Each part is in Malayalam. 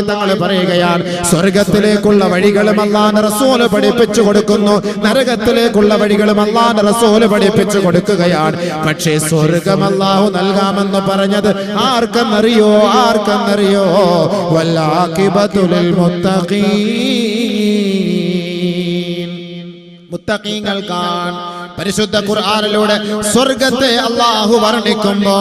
തങ്ങൾ പറയുകയാണ് സ്വർഗത്തിലേക്കുള്ള വഴികളും അല്ലാന്ന് റസൂൽ പഠിപ്പിച്ചു കൊടുക്കുന്നു. നരകത്തിലേക്കുള്ള വഴികളും അല്ലാന്ന് റസൂൽ പഠിപ്പിച്ചു കൊടുക്കുകയാണ്. പക്ഷേ സ്വർഗം അല്ലാഹു നൽകാമെന്ന് പറഞ്ഞത് ആർക്കെന്നറിയോ? ആർക്കെന്നറിയോ? വല്ലാഖിബത്തുൽ മുത്തഖീൻ. മുത്തഖീങ്ങൾക്കാണ് പരിശുദ്ധ ഖുർആാനിലൂടെ സ്വർഗത്തെ അള്ളാഹു വർണിക്കുമ്പോ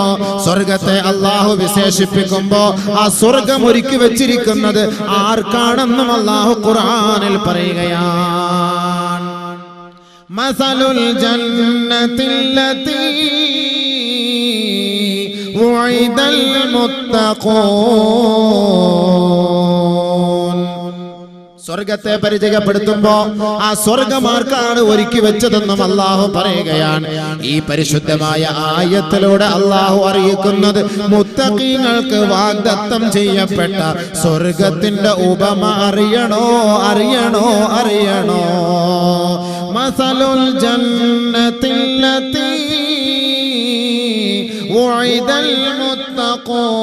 സ്വർഗത്തെ അള്ളാഹു വിശേഷിപ്പിക്കുമ്പോ ആ സ്വർഗം ഒരുക്കി വെച്ചിരിക്കുന്നത് ആർക്കാണെന്നും അള്ളാഹു ഖുർആാനിൽ പറയുകയാണ്. മസലുൽ സ്വർഗത്തെ പരിചയപ്പെടുത്തുമ്പോ ആ സ്വർഗമാർക്കാണ് ഒരുക്കി വെച്ചതെന്നും അള്ളാഹു പറയുകയാണ് ഈ പരിശുദ്ധമായ ആയത്തിലൂടെ അള്ളാഹു അറിയിക്കുന്നത് മുത്തഖീങ്ങൾക്ക് വാഗ്ദത്തം ചെയ്യപ്പെട്ട സ്വർഗത്തിന്റെ ഉപമ അറിയണോ അറിയണോ അറിയണോ മസലുൽ ജന്നത്തില്ലതീ وعد المتقون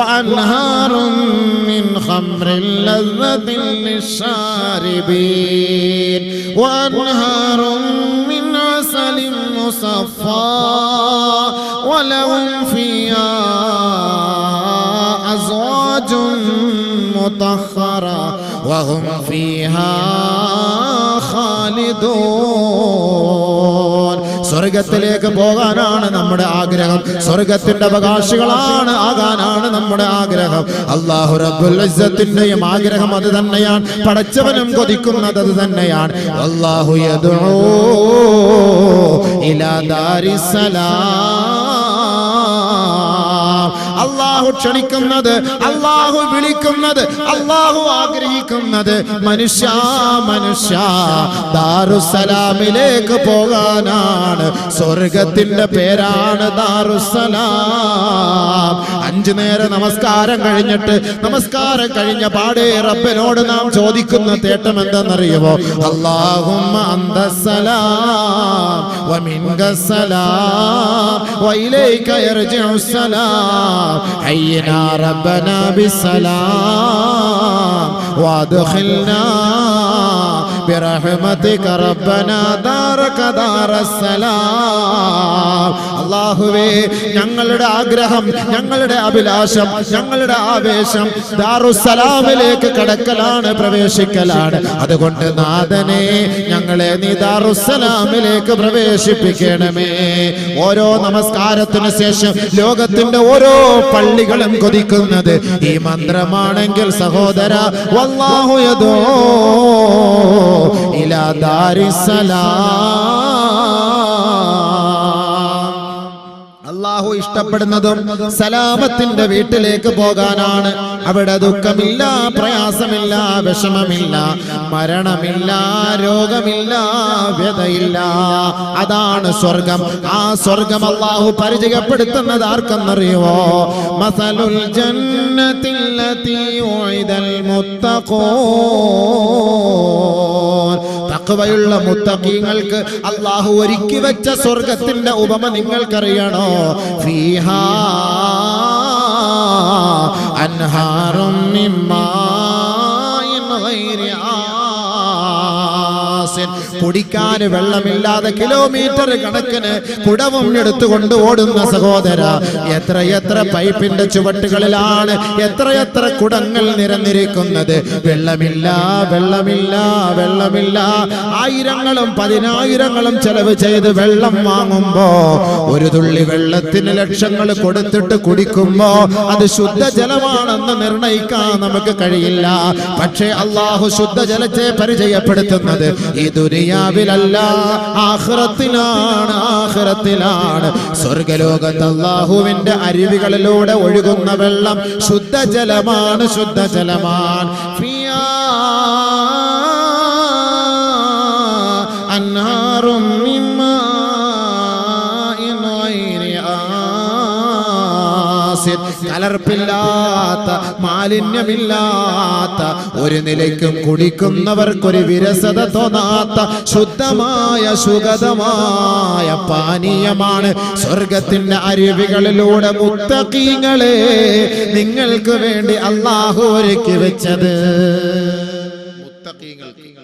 وأنهار من خمر لذة للشاربين وأنهار من عسل مصفى ولهم فيها أزواج مطهرة وهم فيها خالدون സ്വർഗത്തിലേക്ക് പോകാനാണ് നമ്മുടെ ആഗ്രഹം. സ്വർഗത്തിന്റെ അവകാശികളാണ് ആകാനാണ് നമ്മുടെ ആഗ്രഹം. അള്ളാഹു റബ്ബുൽ ഇസ്സത്തിന്റെയും ആഗ്രഹം അത് തന്നെയാണ്. പടച്ചവനും കൊതിക്കുന്നത് അത് തന്നെയാണ്. അള്ളാഹു ഇലാ ദാരിസ്സലാം അള്ളാഹു ക്ഷണിക്കുന്നത് അള്ളാഹു വിളിക്കുന്നത് അള്ളാഹു ആഗ്രഹിക്കുന്നത്. മനുഷ്യ മനുഷ്യ ദാറുസലാമിലേക്ക് പോകാനാണ്. സ്വർഗത്തിന്റെ പേരാണ് ദാറുസലാം അഞ്ചു നേര നമസ്കാരം കഴിഞ്ഞിട്ട് നമസ്കാരം കഴിഞ്ഞ പാടേ റബ്ബനോട് നാം ചോദിക്കുന്ന തേട്ടം എന്തെന്നറിയുമോ? അള്ളാഹുമ്മ അന്തസ്സലാം وإليك يرجع السلام. حينا ربنا بالسلام. وادخلنا برحمتك ربنا دار അള്ളാഹുവേ ഞങ്ങളുടെ ആഗ്രഹം ഞങ്ങളുടെ അഭിലാഷം ഞങ്ങളുടെ ആവേശം ദാറുസലാമിലേക്ക് കടക്കലാണ് പ്രവേശിക്കലാണ്. അതുകൊണ്ട് നാഥനെ ഞങ്ങളെ നീ ദാറുസലാമിലേക്ക് പ്രവേശിപ്പിക്കണമേ. ഓരോ നമസ്കാരത്തിന് ശേഷം ലോകത്തിന്റെ ഓരോ പള്ളികളും കൊതിക്കുന്നത് ഈ മന്ത്രമാണെങ്കിൽ സഹോദര വല്ലാഹു യദോ ഇലാ ദാരിസലാം അള്ളാഹു ഇഷ്ടപ്പെടുന്നതും സലാമത്തിന്റെ വീട്ടിലേക്ക് പോകാനാണ്. അവിടെ ദുഃഖമില്ല പ്രയാസമില്ല വിഷമമില്ല മരണമില്ല രോഗമില്ല വ്യതയില്ല. അതാണ് സ്വർഗം. ആ സ്വർഗം അള്ളാഹു പരിചയപ്പെടുത്തുന്നത് ആർക്കെന്നറിയുവോ? മസലുൽ ജന്നത്തിൽ ഉഇദൽ തഖ്വയുള്ള മുത്തഖീങ്ങൾക്ക് അള്ളാഹു ഒരുക്കി വെച്ച സ്വർഗത്തിന്റെ ഉപമ നിങ്ങൾക്കറിയണോ ഫീഹാ അൻഹാറും. കുടിക്കാൻ വെള്ളമില്ലാതെ കിലോമീറ്റർ കണക്കിന് കുടവും എടുത്തുകൊണ്ട് ഓടുന്ന സഹോദര എത്ര എത്ര പൈപ്പിന്റെ ചുവട്ടുകളിലാണ് എത്ര എത്ര കുടങ്ങൾ നിരന്നിരിക്കുന്നത്. വെള്ളമില്ല വെള്ളമില്ല വെള്ളമില്ല. ആയിരങ്ങളും പതിനായിരങ്ങളും ചെലവ് ചെയ്ത് വെള്ളം വാങ്ങുമ്പോ ഒരു തുള്ളി വെള്ളത്തിന് ലക്ഷങ്ങൾ കൊടുത്തിട്ട് കുടിക്കുമ്പോ അത് ശുദ്ധജലമാണെന്ന് നിർണയിക്കാൻ നമുക്ക് കഴിയില്ല. പക്ഷേ അള്ളാഹു ശുദ്ധജലത്തെ പരിചയപ്പെടുത്തുന്നത് ഈ ദുനിയാവിലല്ല ആഹ്റത്തിലാണ് ആഹ്റത്തിലാണ്. സ്വർഗലോകത്ത് അള്ളാഹുവിന്റെ അരുവികളിലൂടെ ഒഴുകുന്ന വെള്ളം ശുദ്ധജലമാണ് ശുദ്ധജലമാണ് കലർപ്പില്ലാത്ത മാലിന്യമില്ലാത്ത ഒരു നിലയ്ക്കും കുടിക്കുന്നവർക്കൊരു വിരസത തോന്നാത്ത ശുദ്ധമായ സുഗതമായ പാനീയമാണ് സ്വർഗത്തിന്റെ അരുവികളിലൂടെ മുത്തക്കീങ്ങളെ നിങ്ങൾക്ക് വേണ്ടി അള്ളാഹു ഒരുക്കി വെച്ചത്.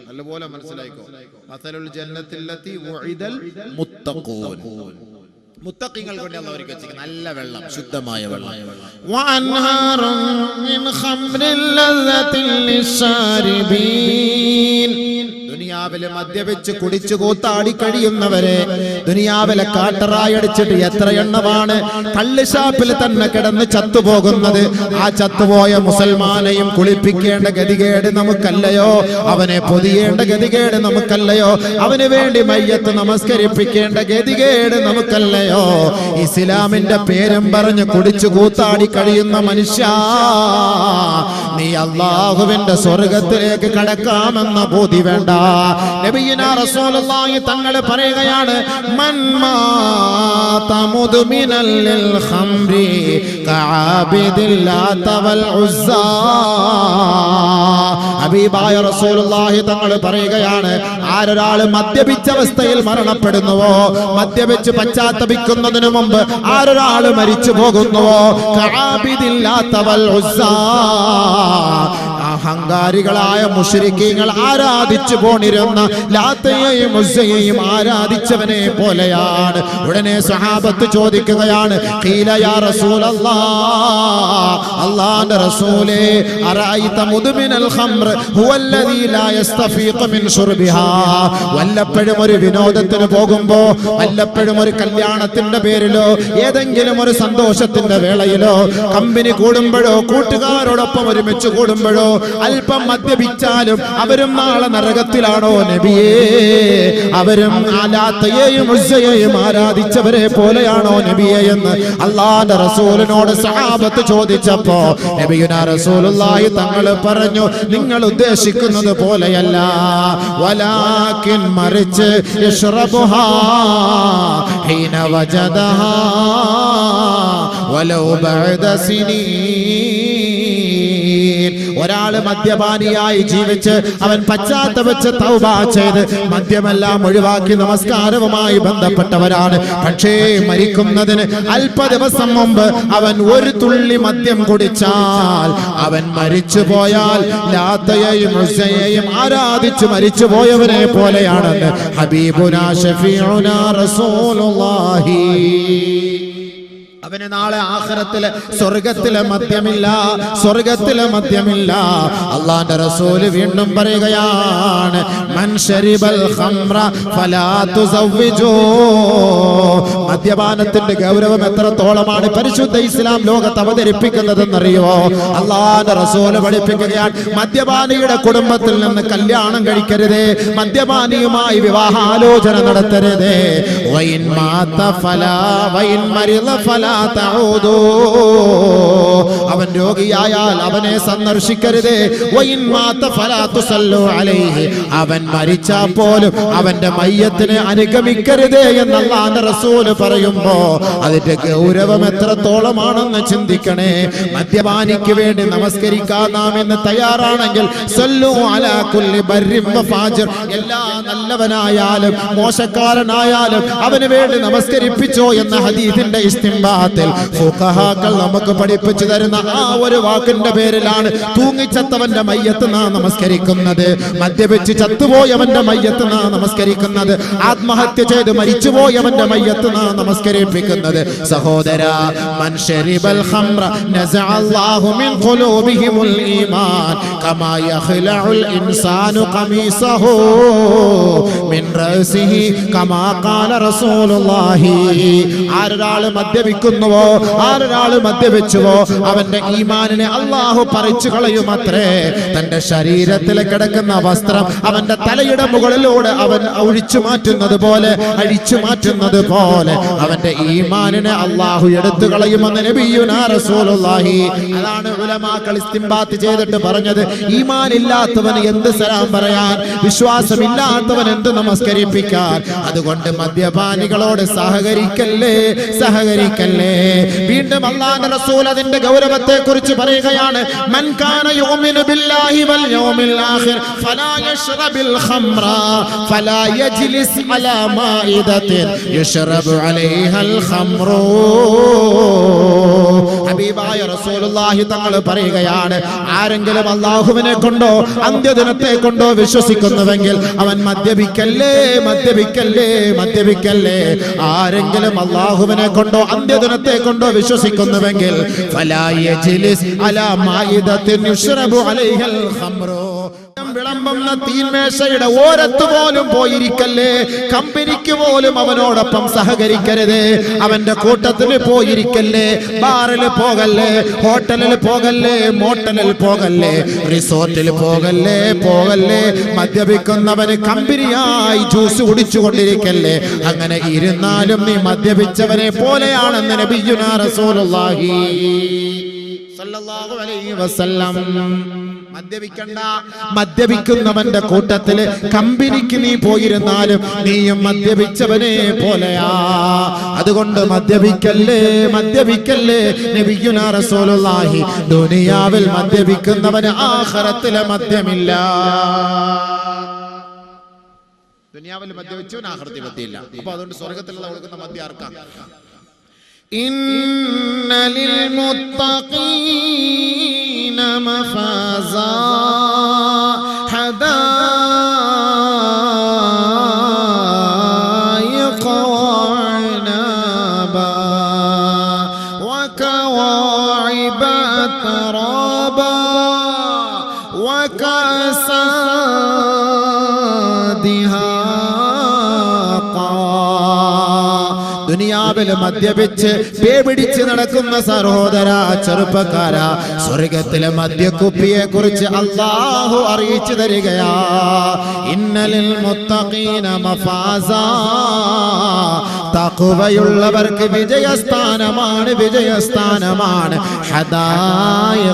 നല്ലപോലെ മനസ്സിലായിക്കോ? മസലുൽ ജന്നത്തില്ലത്തി മുത്തഖൂൻ. മുത്തഖീങ്ങൾക്ക് കൊണ്ട് അവർക്ക് ഒരുക്കി വെച്ചിരിക്കുന്ന. നല്ല വെള്ളം ശുദ്ധമായ വെള്ളം. ദുനിയാവിലെ മദ്യപിച്ച് കുടിച്ചു കൂത്താടി കഴിയുന്നവരെ ദുനിയാവിലെ എത്ര എണ്ണമാണ്? കള്ളിഷാപ്പിൽ തന്നെ കിടന്ന് ചത്തുപോകുന്നത്. ആ ചത്തുപോയ മുസൽമാനെയും കുളിപ്പിക്കേണ്ട ഗതികേട് നമുക്കല്ലയോ? അവനെ പൊതിയേണ്ട ഗതികേട് നമുക്കല്ലയോ? അവന് വേണ്ടി മയ്യത്ത് നമസ്കരിപ്പിക്കേണ്ട ഗതികേട് നമുക്കല്ലയോ? ഇസ്ലാമിന്റെ പേരും പറഞ്ഞ് കുടിച്ചു കൂത്താടി കഴിയുന്ന മനുഷ്യ നീ അള്ളാഹുവിന്റെ സ്വർഗത്തിലേക്ക് കടക്കാമെന്ന ബോധി വേണ്ട. നബിയിന റസൂലുള്ളാഹി പറയുകയാണ് മൻ ഹബീബായ റസൂലുള്ളാഹി പറയുകയാണ് ആരൊരാൾ മദ്യപിച്ച അവസ്ഥയിൽ മരണപ്പെടുന്നുവോ? മദ്യപിച്ച് പശ്ചാത്തപിക്കുന്നതിനു മുമ്പ് ആരൊരാൾ മരിച്ചു പോകുന്നുവോ ഉസ്സാ. അഹങ്കാരികളായ മുഷരിക്കീങ്ങൾ ആരാധിച്ചു പോണിരുന്ന ലാത്തയെയും മുസ്സയെയും ആരാധിച്ചവനെ പോലെയാണ്. ഉടനെ സഹാബത്ത് ചോദിക്കുകയാണ് "ഖീല യാ റസൂലല്ലാ അല്ലാഹുവിന്റെ റസൂലേ ഖംർ ഹുവല്ലദീ ലാ യസ്തഫീഖു മിൻ വല്ലപ്പോഴും ഒരു വിനോദത്തിന് പോകുമ്പോ വല്ലപ്പോഴും ഒരു കല്യാണത്തിന്റെ പേരിലോ ഏതെങ്കിലും ഒരു സന്തോഷത്തിന്റെ വേളയിലോ കമ്പനി കൂടുമ്പോഴോ കൂട്ടുകാരോടൊപ്പം ഒരുമിച്ച് കൂടുമ്പോഴോ അല്പം മദ്യപിച്ചാലും അവരും നാളെ നരകത്തിലാണോ നബിയേ? അവരും ആലാത്തയെയും ഉസയെയും ആരാധിച്ചവരെ പോലെയാണോ നബിയെ എന്ന് അള്ളാന്റെ റസൂലിനോട് സഹാബത്ത് ചോദിച്ചപ്പോ നബിയുന റസൂലുള്ളാഹി തങ്ങൾ പറഞ്ഞു നിങ്ങൾ ഉദ്ദേശിക്കുന്നത് പോലെയല്ല. വലാക്കിൻ മറിച്ച് ഹീന വജദഹാ വലൗ ബഅദ സിനീൻ. ഒരാൾ മദ്യപാനിയായി ജീവിച്ച് അവൻ പശ്ചാത്തപിച്ച് തൗബ ചെയ്ത് മദ്യമെല്ലാം ഒഴിവാക്കി നമസ്കാരവുമായി ബന്ധപ്പെട്ടവരാണ്. പക്ഷേ മരിക്കുന്നതിന് അല്പ ദിവസം മുമ്പ് അവൻ ഒരു തുള്ളി മദ്യം കുടിച്ചാൽ അവൻ മരിച്ചു പോയാൽ ലാത്തയെയും ഋഷയെയും ആരാധിച്ചു മരിച്ചു പോയവനെ പോലെയാണെന്ന് ഹബീബുന ഷഫീഉന റസൂലുള്ളാഹി. അവന് നാളെ ആഹരത്തിൽ സ്വർഗത്തിലെ മദ്യമില്ല സ്വർഗത്തിലെ മദ്യമില്ല. അള്ളാന്റെ റസൂൽ വീണ്ടും പറയുകയാണ് മദ്യപാനത്തിന്റെ ഗൗരവം എത്രത്തോളമാണ് പരിശുദ്ധ ഇസ്ലാം ലോകത്ത് അവതരിപ്പിക്കുന്നതെന്നറിയോ അള്ളാന്റെ റസൂൽ പഠിപ്പിക്കുകയാണ് മദ്യപാനിയുടെ കുടുംബത്തിൽ നിന്ന് കല്യാണം കഴിക്കരുതേ മദ്യപാനിയുമായി വിവാഹാലോചന നടത്തരുതേ. വൈൻ മാത്ത ഫല വൈൻ മരിള ഫലാ അവൻ രോഗിയായാൽ അവനെ സന്ദർശിക്കരുതേ. അവൻ മരിച്ചാൽ പോലും അവന്റെ മയ്യത്തിനെ അനുഗമിക്കരുതേ എന്ന് അള്ളാന്റെ റസൂൽ പറയുമ്പോ അതിന്റെ ഗൗരവം എത്രത്തോളമാണെന്ന് ചിന്തിക്കണേ. മദ്യപാനിക്ക് വേണ്ടി നമസ്കരിക്കാൻ നാം ഇന്ന് തയ്യാറാണെങ്കിൽ എല്ലാ നല്ലവനായാലും മോശക്കാരനായാലും അവന് വേണ്ടി നമസ്കരിപ്പിച്ചോ എന്ന ഹദീസിന്റെ ഇസ്തിംബാത്തിൽ ഫുഖഹാക്കൾ നമുക്ക് പഠിപ്പിച്ചു തരുന്ന ആ ഒരു വാക്കിന്റെ പേരിലാണ് തൂങ്ങിച്ചത്തവന്റെ മയ്യത്ത് നാ നമസ്കരിക്കുന്നത്. മദ്യപിച്ച് ചത്തുപോയവന്റെ മയ്യത്ത് നാ നമസ്കരിക്കുന്നത്. ആത്മഹത്യ ചെയ്ത് മരിച്ചുപോയവന്റെ മയ്യത്ത് നാ നമസ്കരിപ്പിക്കുന്നത്. സഹോദര മൻ ശരിബൽ ഖംറ നസഅ അല്ലാഹു മിൻ ഖുലൂബിഹിമുൽ ഈമാൻ കമാ യഖ്ലഉൽ ഇൻസാനു ഖമീസഹു മിൻ റഅസിഹി കമാ ഖാല റസൂലുള്ളാഹി. ആരൊരാൾ മദ്യപിക്കുന്നുവോ ആരൊരാൾ മദ്യപിച്ചുവോ? അവന്റെ ഈമാനിനെ അള്ളാഹു പറിച്ചു കളയുമത്രേ. തന്റെ ശരീരത്തിൽ കിടക്കുന്ന വസ്ത്രം അവന്റെ തലയുടെ മുകളിലൂടെ അവൻ ഒഴിച്ചു മാറ്റുന്നത് പോലെ അഴിച്ചു മാറ്റുന്നത് പോലെ അവന്റെ ഈമാനിനെ അള്ളാഹു എടുത്തു കളയുമെന്ന് നബിയുനാ റസൂലുള്ളാഹി. അതാണ് ഉലമാക്കൾ ഇസ്തിംബാത്ത് ചെയ്തിട്ട് പറഞ്ഞത്. ഈമാൻ ഇല്ലാത്തവന് എന്ത് സലാം പറയാൻ വിശ്വാസമില്ലാത്തവൻ എന്ത് നമസ്കരിപ്പിക്കാൻ? അതുകൊണ്ട് മദ്യപാനികളോട് സഹകരിക്കല്ലേ? സഹകരിക്കല്ലേ? വീണ്ടും അള്ളാഹുവിന്റെ റസൂൽ അതിന്റെ ഗൗരവത്തെ കുറിച്ച് പറയുകയാണ് മൻ കാന യുമിനു ബില്ലാഹി വൽ യൗമിൽ ആഖിർ ഫലാ യശ്റബിൽ ഖംറ ഫലാ യജ്ലിസ് അലാ മാഇദത്തിൻ യശ്റബു അലൈഹൽ ഖംറു. ഹബീബായ റസൂലുള്ളാഹി തങ്ങൾ പറയുകയാണ് ആരെങ്കിലും അള്ളാഹുവിനെ കൊണ്ടോ അന്ത്യദിനത്തെ കൊണ്ടോ വിശ്വസിക്കുന്നുവെങ്കിൽ അവൻ മദ്യപിക്കല്ലേ മദ്യപിക്കല്ലേ മദ്യപിക്കല്ലേ. ആരെങ്കിലും അള്ളാഹുവിനെ കൊണ്ടോ അന്ത്യദിനത്തെ കൊണ്ടോ വിശ്വസിക്കുന്നുവെങ്കിൽ ഫലാ യജ്ലിസ് അലാ മായിദത്തിൻ യുശ്റബു അലൈഹൽ ഖംറു. വിളമ്പുന്ന തീന്മേശയുടെ ഓരത്ത് പോലും പോയിരിക്കല്ലേ? കമ്പനിക്ക് പോലും അവനോടൊപ്പം സഹകരിക്കരുത്. അവന്റെ കൂട്ടത്തിൽ പോയിരിക്കല്ലേ? ബാറിൽ പോകല്ലേ? ഹോട്ടലിൽ പോകല്ലേ? മോട്ടലിൽ പോകല്ലേ? റിസോർട്ടിൽ പോകല്ലേ? പോകല്ലേ? മദ്യപിക്കുന്നവന് കമ്പനിയായി ജ്യൂസ് കുടിച്ചു കൊണ്ടിരിക്കല്ലേ അങ്ങനെ ഇരുന്നാലും നീ മദ്യപിച്ചവനെ പോലെയാണെന്ന് നബിയുനാ റസൂലുള്ളാഹി സല്ലല്ലാഹു അലൈഹി വസല്ലം. മദ്യപിക്കണ്ട. മദ്യപിക്കുന്നവന്റെ കൂട്ടത്തിൽ കമ്പനിക്ക് നീ പോയിരുന്നാലും നീയും മദ്യപിച്ചവനെ പോലെയാ. അതുകൊണ്ട് മദ്യപിക്കല്ലേ മദ്യപിക്കല്ലേ നബിയുനാ റസൂലുള്ളാഹി. ദുനിയാവിൽ മദ്യപിക്കുന്നവന് ആഖിറത്തിലെ മദ്യമില്ല. ദുനിയാവിൽ മദ്യപിച്ചവൻ ആഖിറത്തിൽ മദ്യമില്ല. അപ്പൊ അതുകൊണ്ട് സ്വർഗത്തിലുള്ള കൊടുക്കുന്ന മദ്യ ആർക്കാ? إن للمتقين مفازا. حدائق ദുനിയാവിൽ മദ്യപിച്ച് പേപിടിച്ച് നടക്കുന്ന സഹോദര ചെറുപ്പക്കാര സ്വർഗത്തിലെ മദ്യക്കുപ്പിയെ കുറിച്ച് അള്ളാഹു അറിയിച്ചു തരികയാ. ഇന്നലിൽ മുത്തഖീന മഫാസ. വിജയസ്ഥാനമാണ് വിജയസ്ഥാനമാണ്. ഹദായ